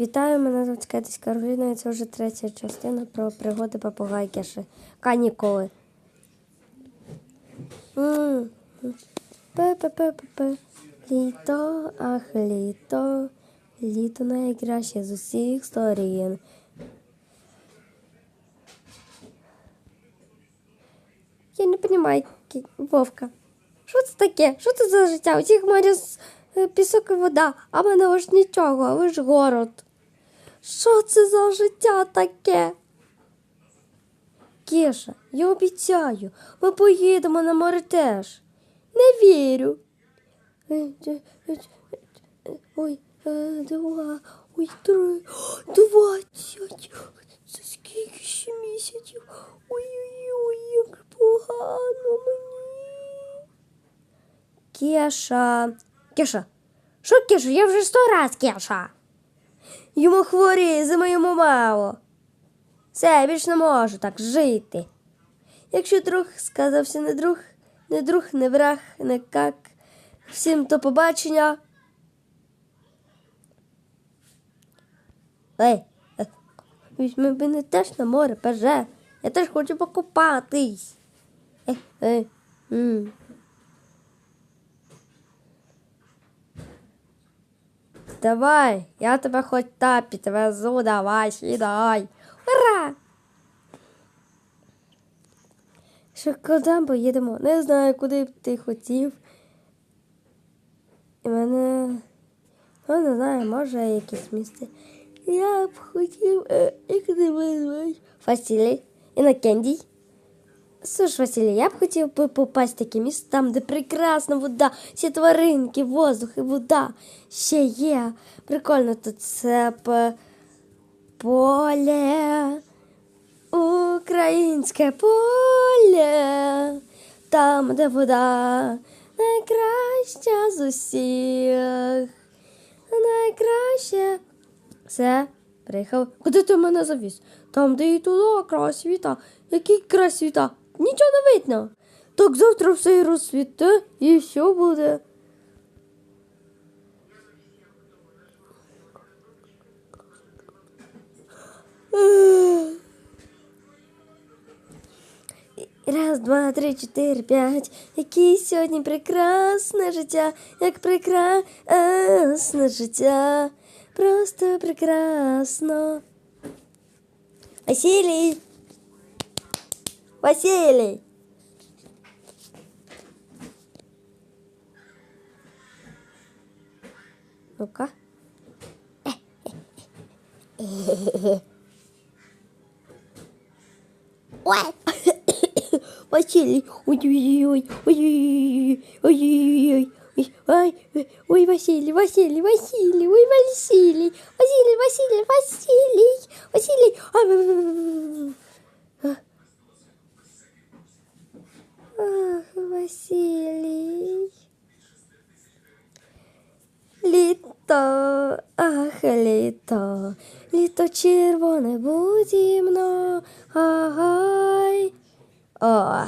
Вітаю, мене звуть Кетись Кароліна, і це вже третя частина про пригоди попугай Кеші. Канікули. Пе-пе-пе-пе-пе. Літо, ах, літо. Літо найкраще з усіх сторін. Я не розумію, Вовка. Що це таке? Що це за життя? У цих моря е, пісок і вода, а в мене ось нічого, а ви ж город. Що це за життя таке? Кеша, я обіцяю, ми поїдемо на море. Не вірю. Е, е, е, Ой, два, ой, три, двадцять. Це скільки ще місяців? Ой-ой-ой, як погано мені. Кеша. Кеша. Що Кеша? Я вже сто раз Кеша. Йому хворі, зими йому мало. Все, більш не можу так жити. Якщо друг сказався не друг, не друг, не враг, не как. Всім до побачення. Ей, е, візьми мене теж на море, пеже. Я теж хочу покупатись. Е, е, Давай, я тебе хоч та підвезу, давай, сідай. Ура! Що куди поїдемо? Не знаю, куди б ти хотів. І мене. Ну, не знаю, може якесь місце. Я б хотів, е, як тебе звуть? Василій. Інокендій. Слушай, Василій, я б хотів би попасть в таке місце, там, де прекрасна вода, всі тваринки, воздух і вода. Ще є. Прикольно тут це поле. Українське поле. Там, де вода найкраща з усіх. Найкраще. Все, приїхав. Куди ти мене завіз? Там, де і туди край світа. Який край світа? Нічого не видно. Так завтра все і розсвіте, і все буде. Раз, два, три, чотири, п'ять. Яке сьогодні прекрасне життя, як прекрасне життя. Просто прекрасно. Василий! Василий! Ну-ка. Ой! Василий, ой-ой-ой, ой-ой-ой, ой-ой-ой, ой, ой, ой, Василий, Василий, Василий, ой, Василий, Василий, Василий, Василий, Василий, Василий. Літо, ах, літо, літо червоне будімно, агай. О.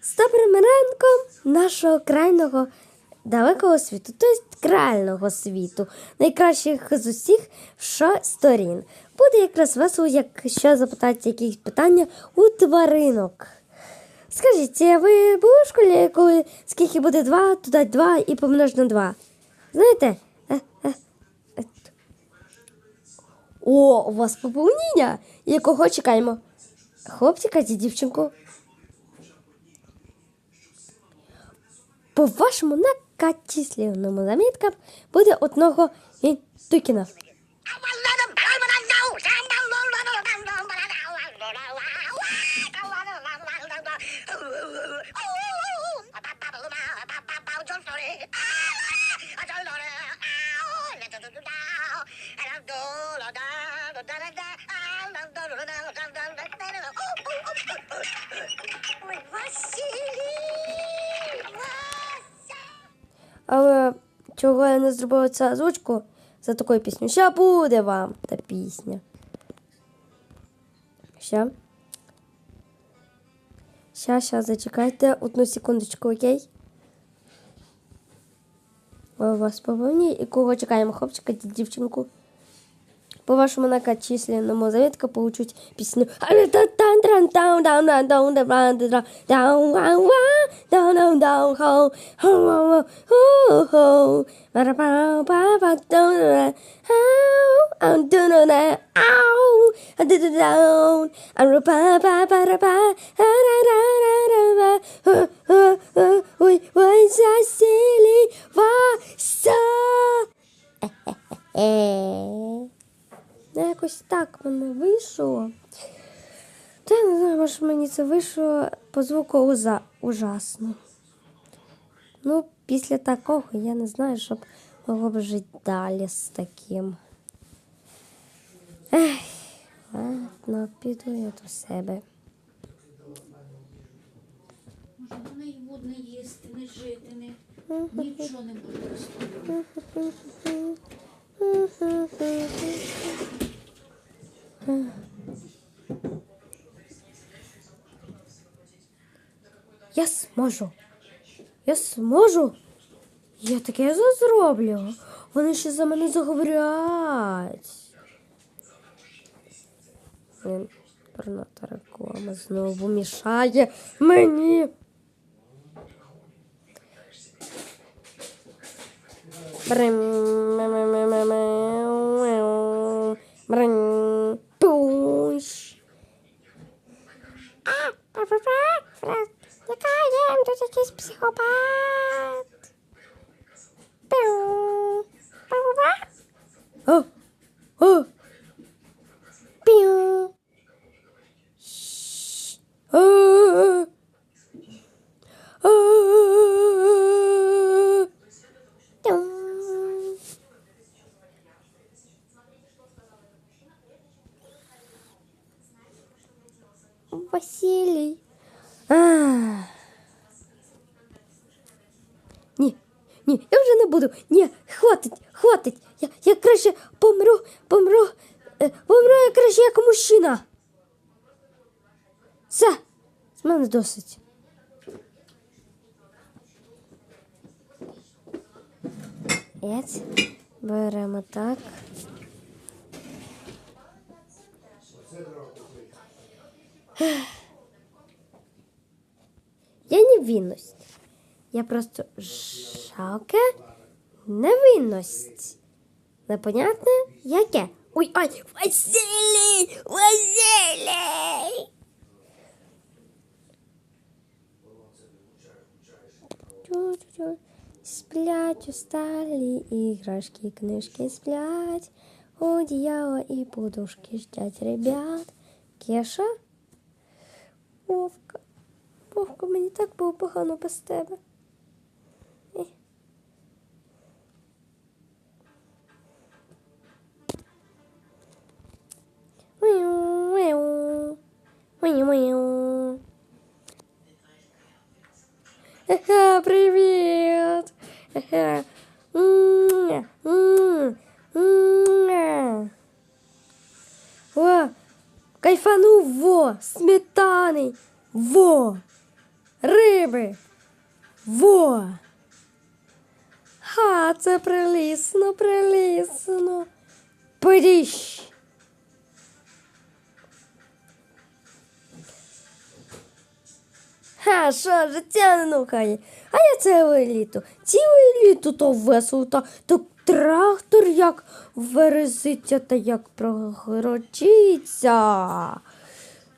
З добрим ранком нашого крайного далекого світу, тобто крайного світу, найкращих з усіх що сторін. Буде якраз весело, якщо запитати якісь питання у тваринок. Скажіть, ви були в школі, коли скільки буде 2, туди 2 і помнож на 2? Знаєте? Е, е. О, у вас поповнення? Якого чекаємо? Хлопчика чи дівчинку? По-вашому, на качислівному заміткам буде одного і Але чого я не зробила цю озвучку за таку пісню? Ща буде вам та пісня. Ща. Ща, ща, зачекайте одну секундочку, окей? У вас поповні. І кого чекаємо? Хлопчика чи дівчинку? По вашому накачисленному завітка получуть пісню. Ой, ой, засілі вася. Е. Ну, якось так мене вийшло. Та я не знаю, може мені це вийшло по звуку уза... ужасно. Ну, після такого я не знаю, щоб могло б жити далі з таким. Ех, ладно, піду я до себе. Може, вона й буд не їсти, не жити, не. Нічого не буде з Я зможу. Я зможу. Я таке зроблю. Вони ще за мене заговорять. Блін, Перната реклама знову мішає мені. Брим, є тут якийсь психопат? Піу. О, о. Піу. Щ. О. О. Тум. Василий. А. буду. Ні, хватить, хватить. Я, я краще помру, помру, е, помру я краще як мужчина. Все, з мене досить. Беремо так. Я не невинность. Я просто жалка невинность. Непонятне? Яке? Ой, ой, Василій! Василій! Сплять усталі іграшки, книжки сплять, одіяло і подушки ждять ребят. Кеша? Вовка. Вовка, мені так було погано без тебе. Мяу, мяу. Ха, привет! Ха. М, м, м. О, кайфанув во, сметани, во, риби, во. Ха, це прилісно, прилісно. Подіщ. Ха, що, життя не нухає. А я ціле літо. Ціле літо то весело, та, то трактор як верезиться та як прогрочиться.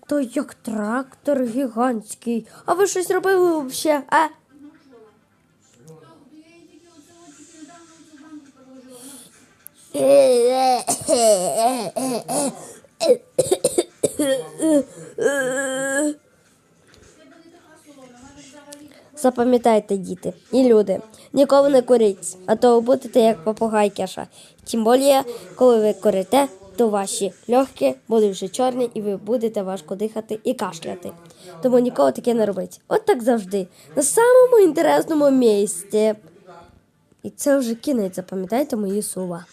То як трактор гігантський. А ви щось робили взагалі, а? Я їй тільки оце от тільки недавно цю банку положила. Тебе не така солона, вона ж взагалі. Запам'ятайте, діти і люди, ніколи не куріть, а то ви будете як попугай кеша. Тим більше, коли ви курите, то ваші легкі будуть вже чорні і ви будете важко дихати і кашляти. Тому ніколи таке не робіть. От так завжди, на самому інтересному місці. І це вже кінець, запам'ятайте мої слова.